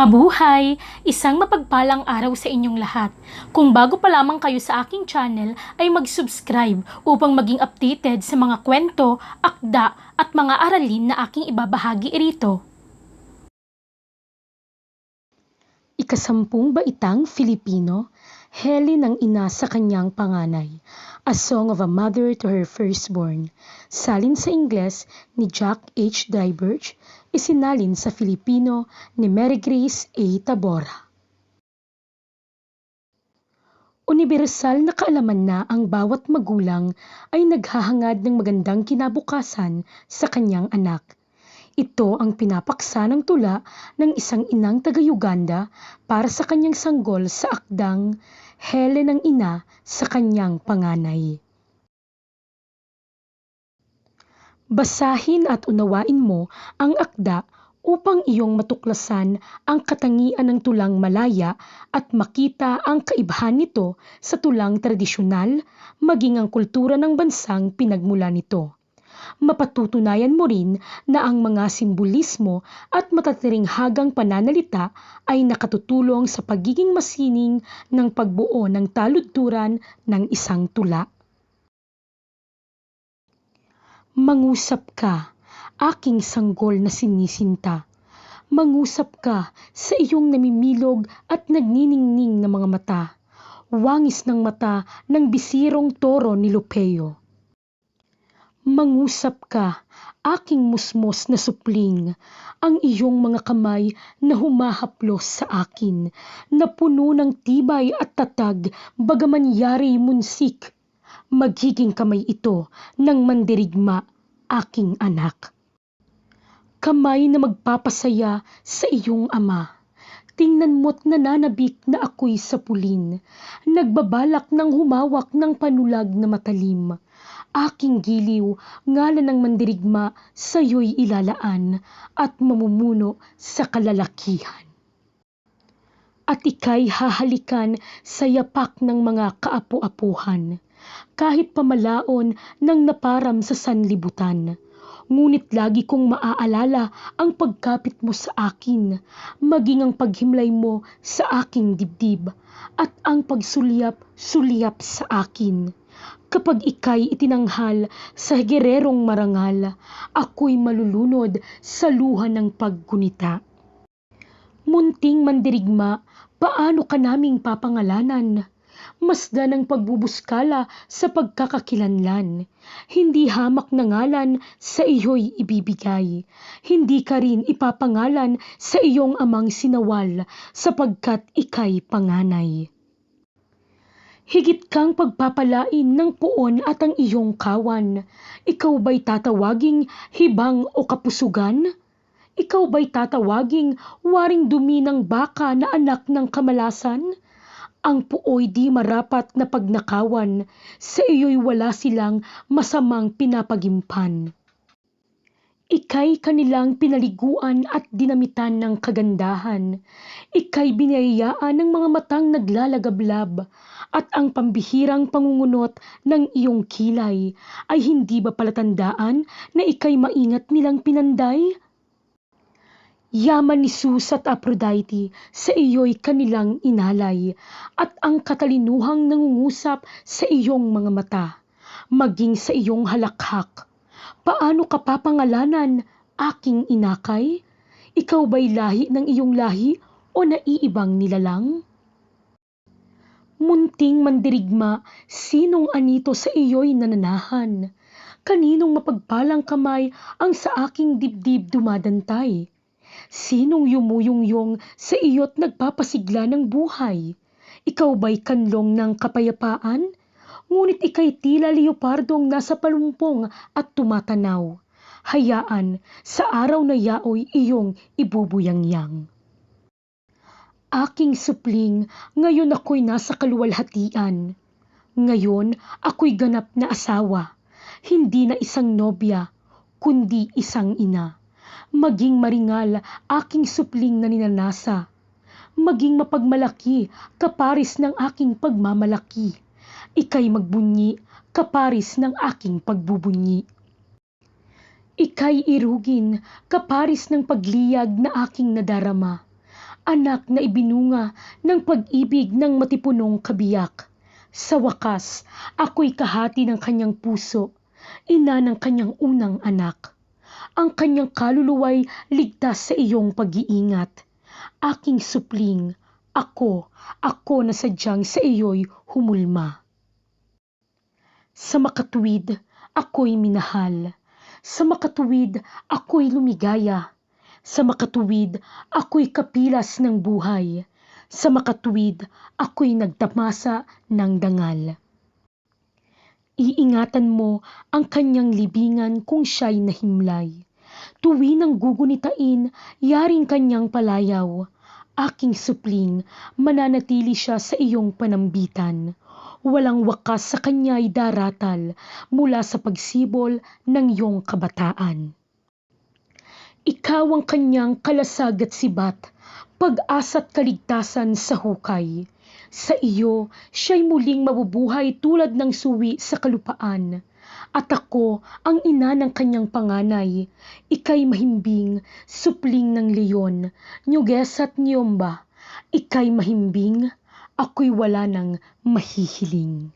Mabuhay! Isang mapagpalang araw sa inyong lahat. Kung bago pa lamang kayo sa aking channel, ay mag-subscribe upang maging updated sa mga kwento, akda at mga aralin na aking ibabahagi rito. Ikasampung baitang Filipino, Helen ang ina sa kanyang panganay. A Song of a Mother to Her Firstborn. Salin sa Ingles ni Jack H. Diverge, isinalin sa Filipino ni Mary Grace A. Tabora. Universal na kaalaman na ang bawat magulang ay naghahangad ng magandang kinabukasan sa kanyang anak. Ito ang pinapaksa ng tula ng isang inang taga-Uganda para sa kanyang sanggol sa akdang Helen ang ina sa kanyang panganay. Basahin at unawain mo ang akda upang iyong matuklasan ang katangian ng tulang Malaya at makita ang kaibahan nito sa tulang tradisyonal maging ang kultura ng bansang pinagmula nito. Mapatutunayan mo rin na ang mga simbolismo at matatiring hagang pananalita ay nakatutulong sa pagiging masining ng pagbuo ng taludturan ng isang tula. Mangusap ka, aking sanggol na sinisinta. Mangusap ka sa iyong namimilog at nagniningning na mga mata. Wangis ng mata ng bisirong toro ni Lupeo. Mangusap ka, aking musmos na supling, ang iyong mga kamay na humahaplos sa akin, na puno ng tibay at tatag, bagaman yari munsik. Magiging kamay ito ng mandirigma, aking anak. Kamay na magpapasaya sa iyong ama. Tingnan mo't nananabik na ako'y sapulin, nagbabalak ng humawak ng panulag na matalim. Aking giliw, ngalan ng mandirigma, sa'yo'y ilalaan at mamumuno sa kalalakihan. At ika'y hahalikan sa yapak ng mga kaapu-apuhan, kahit pamalaon ng naparam sa sanlibutan. Ngunit lagi kong maaalala ang pagkapit mo sa akin, maging ang paghimlay mo sa aking dibdib, at ang pagsulyap-sulyap sa akin. Kapag ikay itinanghal sa gererong marangal, ako'y malulunod sa luha ng paggunita. Munting mandirigma, paano ka naming papangalanan? Masda ng pagbubuskala sa pagkakakilanlan. Hindi hamak na ngalan sa iyo'y ibibigay. Hindi ka rin ipapangalan sa iyong amang sinawal sapagkat ikay panganay. Higit kang pagpapalain ng puon at ang iyong kawan. Ikaw ba'y tatawaging hibang o kapusugan? Ikaw ba'y tatawaging waring dumi ng baka na anak ng kamalasan? Ang puoy di marapat na pagnakawan, sa iyo'y wala silang masamang pinapagimpan. Ika'y kanilang pinaliguan at dinamitan ng kagandahan. Ika'y binayayaan ng mga matang naglalagablab at ang pambihirang pangungunot ng iyong kilay ay hindi ba palatandaan na ika'y maingat nilang pinanday? Yaman ni Sus at Aphrodite sa iyo'y kanilang inalay at ang katalinuhang nangungusap sa iyong mga mata, maging sa iyong halakhak. Paano ka papangalanan, aking inakay? Ikaw ba'y lahi ng iyong lahi o naiibang nilalang? Munting mandirigma, sinong anito sa iyo'y nananahan? Kaninong mapagpalang kamay ang sa aking dibdib dumadantay? Sinong yumuyungyong sa iyo't nagpapasigla ng buhay? Ikaw ba'y kanlong ng kapayapaan? Ngunit ika'y tila leopardong nasa palumpong at tumatanaw. Hayaan, sa araw na yaoy iyong ibubuyangyang. Aking supling, ngayon ako'y nasa kaluwalhatian. Ngayon ako'y ganap na asawa, hindi na isang nobya, kundi isang ina maging maringal aking supling na ninanasa, maging mapagmalaki kaparis ng aking pagmamalaki, ikay magbunyi kaparis ng aking pagbubunyi. Ikay irugin kaparis ng pagliyag na aking nadarama, anak na ibinunga ng pag-ibig ng matipunong kabiyak. Sa wakas, ako'y kahati ng kanyang puso, ina ng kanyang unang anak. Ang kanyang kaluluway ligtas sa iyong pag-iingat. Aking supling, ako, ako na sadyang sa iyo'y humulma. Sa makatuwid, ako'y minahal. Sa makatuwid, ako'y lumigaya. Sa makatuwid, ako'y kapilas ng buhay. Sa makatuwid, ako'y nagtamasa ng dangal. Iingatan mo ang kanyang libingan kung siya'y nahimlay. Tuwi ng gugunitain, yaring kanyang palayaw. Aking supling, mananatili siya sa iyong panambitan. Walang wakas sa kanya'y daratal mula sa pagsibol ng iyong kabataan. Ikaw ang kanyang kalasag at sibat, pag-asa't kaligtasan sa hukay. Sa iyo, siya'y muling mabubuhay tulad ng suwi sa kalupaan. At ako ang ina ng kanyang panganay. Ika'y mahimbing, supling ng leon, nyuges at niyomba. Ika'y mahimbing, ako'y wala ng mahihiling.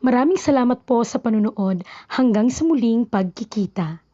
Maraming salamat po sa panunood hanggang sa muling pagkikita.